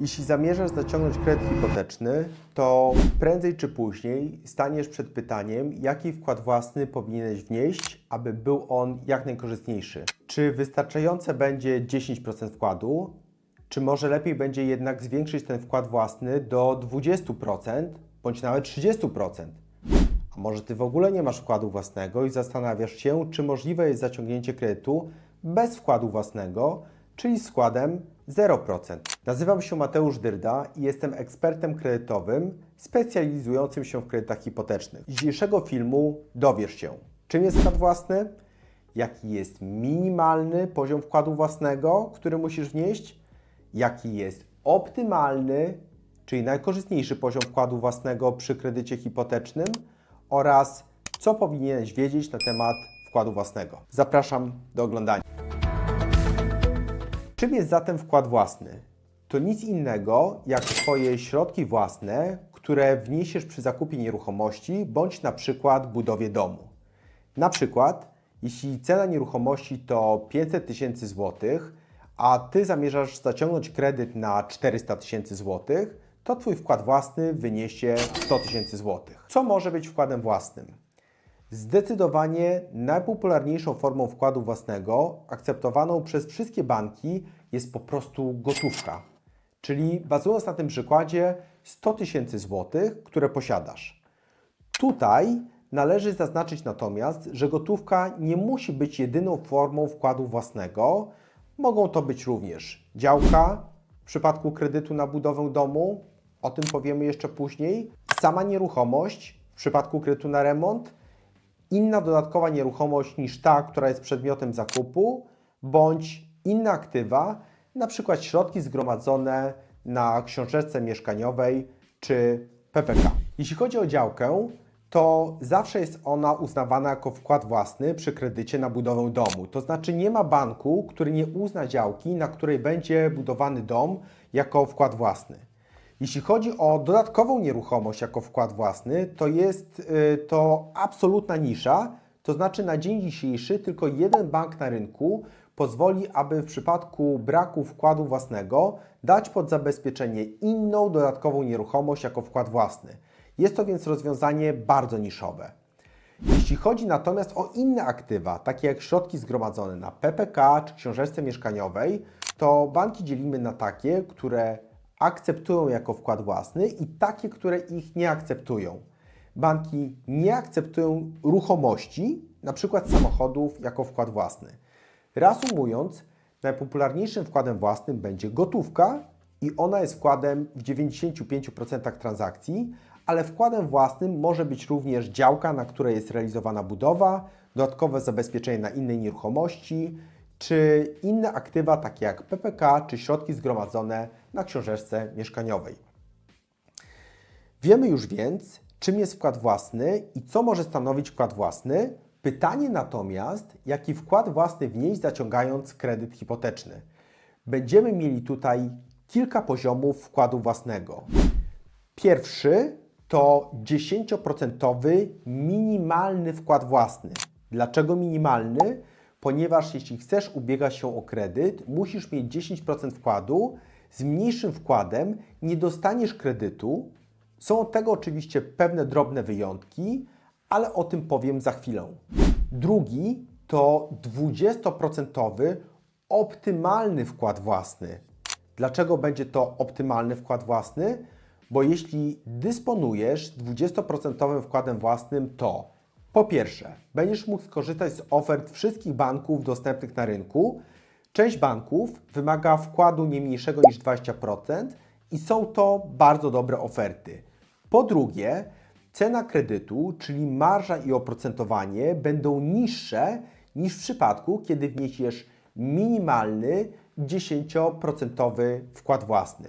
Jeśli zamierzasz zaciągnąć kredyt hipoteczny, to prędzej czy później staniesz przed pytaniem, jaki wkład własny powinieneś wnieść, aby był on jak najkorzystniejszy. Czy wystarczające będzie 10% wkładu, czy może lepiej będzie jednak zwiększyć ten wkład własny do 20% bądź nawet 30%? A może Ty w ogóle nie masz wkładu własnego i zastanawiasz się, czy możliwe jest zaciągnięcie kredytu bez wkładu własnego, czyli z wkładem 0%. Nazywam się Mateusz Dyrda i jestem ekspertem kredytowym specjalizującym się w kredytach hipotecznych. Z dzisiejszego filmu dowiesz się, czym jest wkład własny, jaki jest minimalny poziom wkładu własnego, który musisz wnieść, jaki jest optymalny, czyli najkorzystniejszy poziom wkładu własnego przy kredycie hipotecznym oraz co powinieneś wiedzieć na temat wkładu własnego. Zapraszam do oglądania. Czym jest zatem wkład własny? To nic innego jak Twoje środki własne, które wniesiesz przy zakupie nieruchomości bądź na przykład budowie domu. Na przykład, jeśli cena nieruchomości to 500 tysięcy złotych, a Ty zamierzasz zaciągnąć kredyt na 400 tysięcy złotych, to Twój wkład własny wyniesie 100 tysięcy złotych. Co może być wkładem własnym? Zdecydowanie najpopularniejszą formą wkładu własnego, akceptowaną przez wszystkie banki, jest po prostu gotówka. Czyli bazując na tym przykładzie 100 tysięcy złotych, które posiadasz. Tutaj należy zaznaczyć natomiast, że gotówka nie musi być jedyną formą wkładu własnego. Mogą to być również działka w przypadku kredytu na budowę domu, o tym powiemy jeszcze później, sama nieruchomość w przypadku kredytu na remont, inna dodatkowa nieruchomość niż ta, która jest przedmiotem zakupu, bądź inne aktywa, na przykład środki zgromadzone na książeczce mieszkaniowej czy PPK. Jeśli chodzi o działkę, to zawsze jest ona uznawana jako wkład własny przy kredycie na budowę domu. To znaczy nie ma banku, który nie uzna działki, na której będzie budowany dom jako wkład własny. Jeśli chodzi o dodatkową nieruchomość jako wkład własny, to jest y, to absolutna nisza, to znaczy na dzień dzisiejszy tylko jeden bank na rynku pozwoli, aby w przypadku braku wkładu własnego dać pod zabezpieczenie inną dodatkową nieruchomość jako wkład własny. Jest to więc rozwiązanie bardzo niszowe. Jeśli chodzi natomiast o inne aktywa, takie jak środki zgromadzone na PPK czy książeczce mieszkaniowej, to banki dzielimy na takie, które akceptują jako wkład własny i takie, które ich nie akceptują. Banki nie akceptują ruchomości, przykład samochodów, jako wkład własny. Reasumując, najpopularniejszym wkładem własnym będzie gotówka i ona jest wkładem w 95% transakcji, ale wkładem własnym może być również działka, na której jest realizowana budowa, dodatkowe zabezpieczenie na innej nieruchomości, czy inne aktywa takie jak PPK czy środki zgromadzone na książeczce mieszkaniowej. Wiemy już więc, czym jest wkład własny i co może stanowić wkład własny. Pytanie natomiast, jaki wkład własny wnieść zaciągając kredyt hipoteczny. Będziemy mieli tutaj kilka poziomów wkładu własnego. Pierwszy to 10% minimalny wkład własny. Dlaczego minimalny? Ponieważ jeśli chcesz ubiegać się o kredyt, musisz mieć 10% wkładu. Z mniejszym wkładem nie dostaniesz kredytu. Są od tego oczywiście pewne drobne wyjątki, ale o tym powiem za chwilę. Drugi to 20% optymalny wkład własny. Dlaczego będzie to optymalny wkład własny? Bo jeśli dysponujesz 20% wkładem własnym, to po pierwsze, będziesz mógł skorzystać z ofert wszystkich banków dostępnych na rynku. Część banków wymaga wkładu nie mniejszego niż 20% i są to bardzo dobre oferty. Po drugie, cena kredytu, czyli marża i oprocentowanie będą niższe niż w przypadku, kiedy wniesiesz minimalny 10% wkład własny.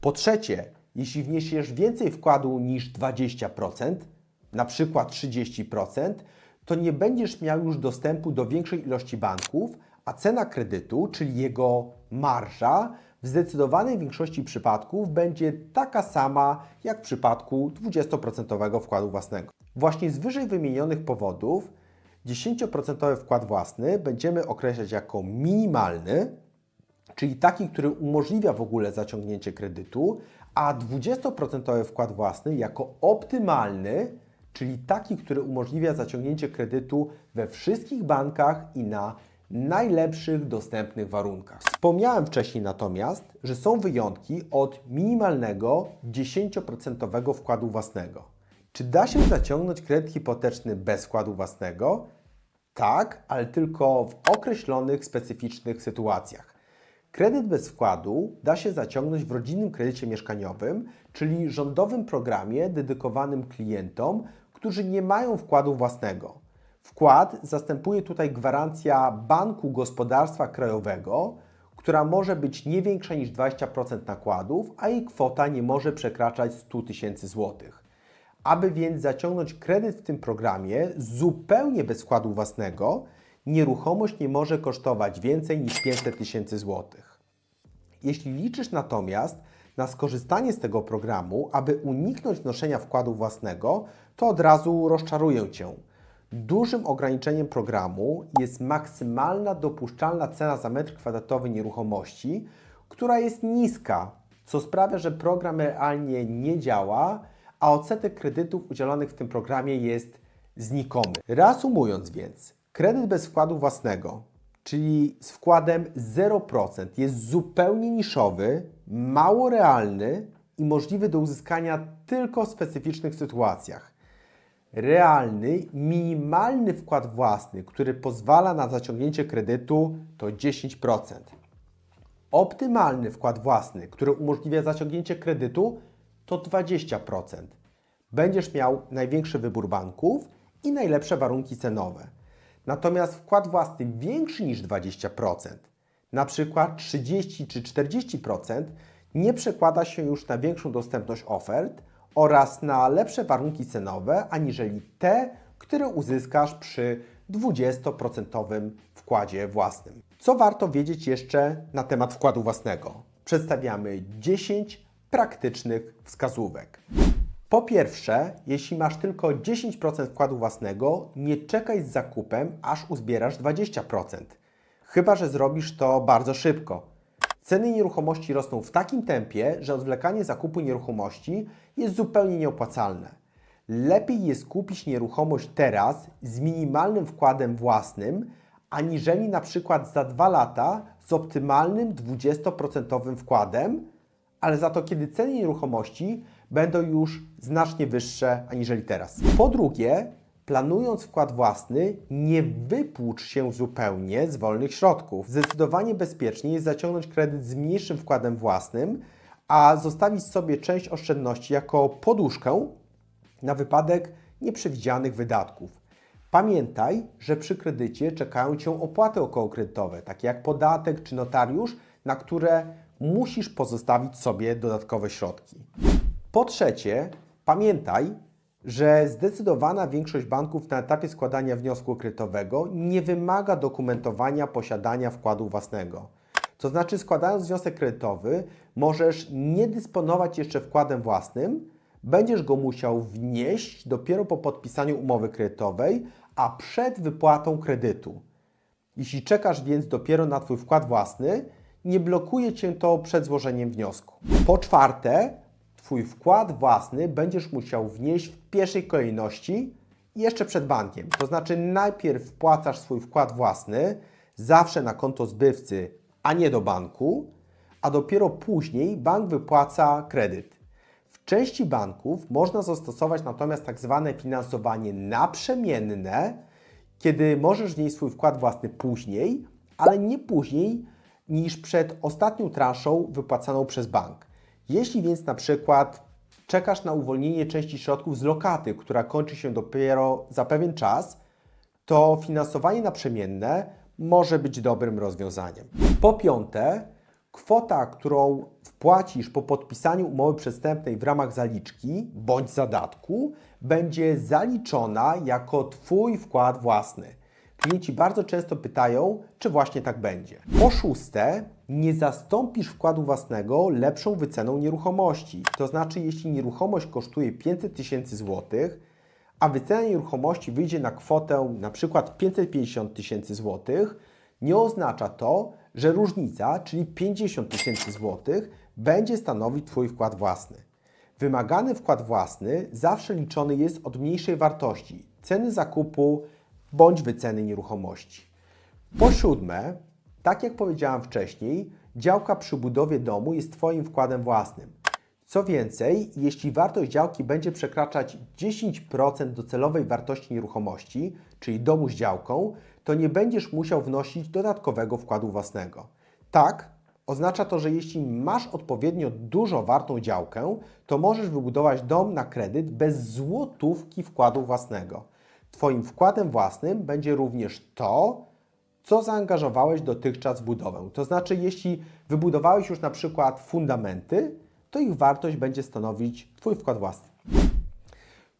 Po trzecie, jeśli wniesiesz więcej wkładu niż 20%, na przykład 30%, to nie będziesz miał już dostępu do większej ilości banków, a cena kredytu, czyli jego marża, w zdecydowanej większości przypadków będzie taka sama jak w przypadku 20% wkładu własnego. Właśnie z wyżej wymienionych powodów 10% wkład własny będziemy określać jako minimalny, czyli taki, który umożliwia w ogóle zaciągnięcie kredytu, a 20% wkład własny jako optymalny, czyli taki, który umożliwia zaciągnięcie kredytu we wszystkich bankach i na najlepszych dostępnych warunkach. Wspomniałem wcześniej natomiast, że są wyjątki od minimalnego 10% wkładu własnego. Czy da się zaciągnąć kredyt hipoteczny bez wkładu własnego? Tak, ale tylko w określonych specyficznych sytuacjach. Kredyt bez wkładu da się zaciągnąć w rodzinnym kredycie mieszkaniowym, czyli rządowym programie dedykowanym klientom, którzy nie mają wkładu własnego. Wkład zastępuje tutaj gwarancja Banku Gospodarstwa Krajowego, która może być nie większa niż 20% nakładów, a jej kwota nie może przekraczać 100 tysięcy złotych. Aby więc zaciągnąć kredyt w tym programie zupełnie bez wkładu własnego, nieruchomość nie może kosztować więcej niż 500 tysięcy złotych. Jeśli liczysz natomiast na skorzystanie z tego programu, aby uniknąć noszenia wkładu własnego, to od razu rozczaruję Cię. Dużym ograniczeniem programu jest maksymalna dopuszczalna cena za metr kwadratowy nieruchomości, która jest niska, co sprawia, że program realnie nie działa, a odsetek kredytów udzielonych w tym programie jest znikomy. Reasumując więc, kredyt bez wkładu własnego, czyli z wkładem 0%, jest zupełnie niszowy, mało realny i możliwy do uzyskania tylko w specyficznych sytuacjach. Realny, minimalny wkład własny, który pozwala na zaciągnięcie kredytu, to 10%. Optymalny wkład własny, który umożliwia zaciągnięcie kredytu, to 20%. Będziesz miał największy wybór banków i najlepsze warunki cenowe. Natomiast wkład własny większy niż 20%, na przykład 30 czy 40%, nie przekłada się już na większą dostępność ofert oraz na lepsze warunki cenowe, aniżeli te, które uzyskasz przy 20% wkładzie własnym. Co warto wiedzieć jeszcze na temat wkładu własnego? Przedstawiamy 10 praktycznych wskazówek. Po pierwsze, jeśli masz tylko 10% wkładu własnego, nie czekaj z zakupem, aż uzbierasz 20%. Chyba, że zrobisz to bardzo szybko. Ceny nieruchomości rosną w takim tempie, że odwlekanie zakupu nieruchomości jest zupełnie nieopłacalne. Lepiej jest kupić nieruchomość teraz z minimalnym wkładem własnym, aniżeli na przykład za dwa lata z optymalnym 20% wkładem, ale za to kiedy ceny nieruchomości będą już znacznie wyższe aniżeli teraz. Po drugie, planując wkład własny, nie wypłucz się zupełnie z wolnych środków. Zdecydowanie bezpieczniej jest zaciągnąć kredyt z mniejszym wkładem własnym, a zostawić sobie część oszczędności jako poduszkę na wypadek nieprzewidzianych wydatków. Pamiętaj, że przy kredycie czekają Cię opłaty okołokredytowe, takie jak podatek czy notariusz, na które musisz pozostawić sobie dodatkowe środki. Po trzecie, pamiętaj, że zdecydowana większość banków na etapie składania wniosku kredytowego nie wymaga dokumentowania posiadania wkładu własnego. To znaczy, składając wniosek kredytowy, możesz nie dysponować jeszcze wkładem własnym, będziesz go musiał wnieść dopiero po podpisaniu umowy kredytowej, a przed wypłatą kredytu. Jeśli czekasz więc dopiero na Twój wkład własny, nie blokuje Cię to przed złożeniem wniosku. Po czwarte, Twój wkład własny będziesz musiał wnieść w pierwszej kolejności jeszcze przed bankiem. To znaczy najpierw wpłacasz swój wkład własny zawsze na konto zbywcy, a nie do banku, a dopiero później bank wypłaca kredyt. W części banków można zastosować natomiast tak zwane finansowanie naprzemienne, kiedy możesz wnieść swój wkład własny później, ale nie później niż przed ostatnią transzą wypłacaną przez bank. Jeśli więc na przykład czekasz na uwolnienie części środków z lokaty, która kończy się dopiero za pewien czas, to finansowanie naprzemienne może być dobrym rozwiązaniem. Po piąte, kwota, którą wpłacisz po podpisaniu umowy przestępnej w ramach zaliczki bądź zadatku, będzie zaliczona jako Twój wkład własny. Klienci bardzo często pytają, czy właśnie tak będzie. Po szóste, nie zastąpisz wkładu własnego lepszą wyceną nieruchomości. To znaczy, jeśli nieruchomość kosztuje 500 tysięcy złotych, a wycena nieruchomości wyjdzie na kwotę na przykład 550 tysięcy złotych, nie oznacza to, że różnica, czyli 50 tysięcy złotych, będzie stanowić Twój wkład własny. Wymagany wkład własny zawsze liczony jest od mniejszej wartości ceny zakupu bądź wyceny nieruchomości. Po siódme, tak jak powiedziałam wcześniej, działka przy budowie domu jest Twoim wkładem własnym. Co więcej, jeśli wartość działki będzie przekraczać 10% docelowej wartości nieruchomości, czyli domu z działką, to nie będziesz musiał wnosić dodatkowego wkładu własnego. Tak, oznacza to, że jeśli masz odpowiednio dużo wartą działkę, to możesz wybudować dom na kredyt bez złotówki wkładu własnego. Twoim wkładem własnym będzie również to, co zaangażowałeś dotychczas w budowę. To znaczy, jeśli wybudowałeś już na przykład fundamenty, to ich wartość będzie stanowić Twój wkład własny.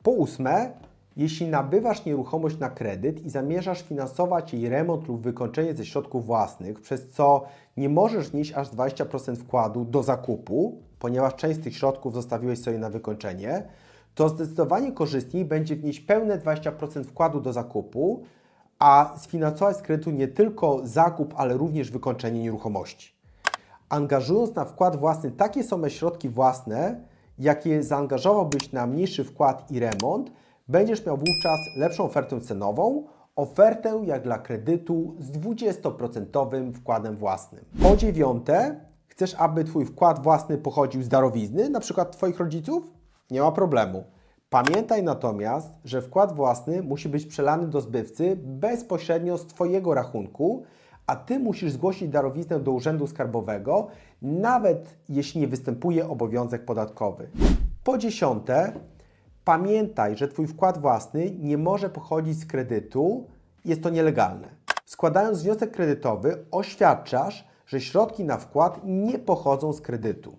Po ósme, jeśli nabywasz nieruchomość na kredyt i zamierzasz finansować jej remont lub wykończenie ze środków własnych, przez co nie możesz wnieść aż 20% wkładu do zakupu, ponieważ część z tych środków zostawiłeś sobie na wykończenie, to zdecydowanie korzystniej będzie wnieść pełne 20% wkładu do zakupu, a sfinansować z kredytu nie tylko zakup, ale również wykończenie nieruchomości. Angażując na wkład własny takie same środki własne, jakie zaangażowałbyś na mniejszy wkład i remont, będziesz miał wówczas lepszą ofertę cenową, ofertę jak dla kredytu z 20% wkładem własnym. Po dziewiąte, chcesz, aby Twój wkład własny pochodził z darowizny, na przykład Twoich rodziców? Nie ma problemu. Pamiętaj natomiast, że wkład własny musi być przelany do zbywcy bezpośrednio z Twojego rachunku, a Ty musisz zgłosić darowiznę do Urzędu Skarbowego, nawet jeśli nie występuje obowiązek podatkowy. Po dziesiąte, pamiętaj, że Twój wkład własny nie może pochodzić z kredytu, jest to nielegalne. Składając wniosek kredytowy, oświadczasz, że środki na wkład nie pochodzą z kredytu.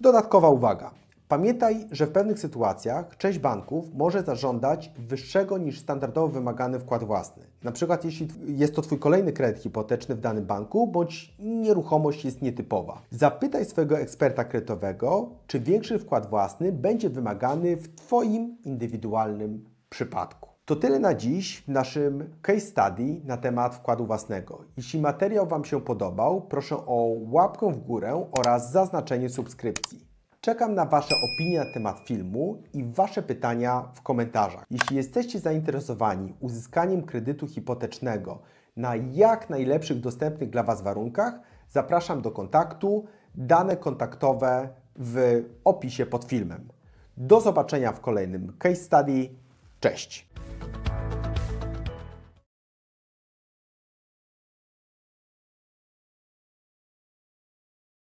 Dodatkowa uwaga. Pamiętaj, że w pewnych sytuacjach część banków może zażądać wyższego niż standardowo wymagany wkład własny. Na przykład jeśli jest to Twój kolejny kredyt hipoteczny w danym banku, bądź nieruchomość jest nietypowa. Zapytaj swojego eksperta kredytowego, czy większy wkład własny będzie wymagany w Twoim indywidualnym przypadku. To tyle na dziś w naszym case study na temat wkładu własnego. Jeśli materiał Wam się podobał, proszę o łapkę w górę oraz zaznaczenie subskrypcji. Czekam na Wasze opinie na temat filmu i Wasze pytania w komentarzach. Jeśli jesteście zainteresowani uzyskaniem kredytu hipotecznego na jak najlepszych dostępnych dla Was warunkach, zapraszam do kontaktu. Dane kontaktowe w opisie pod filmem. Do zobaczenia w kolejnym case study. Cześć!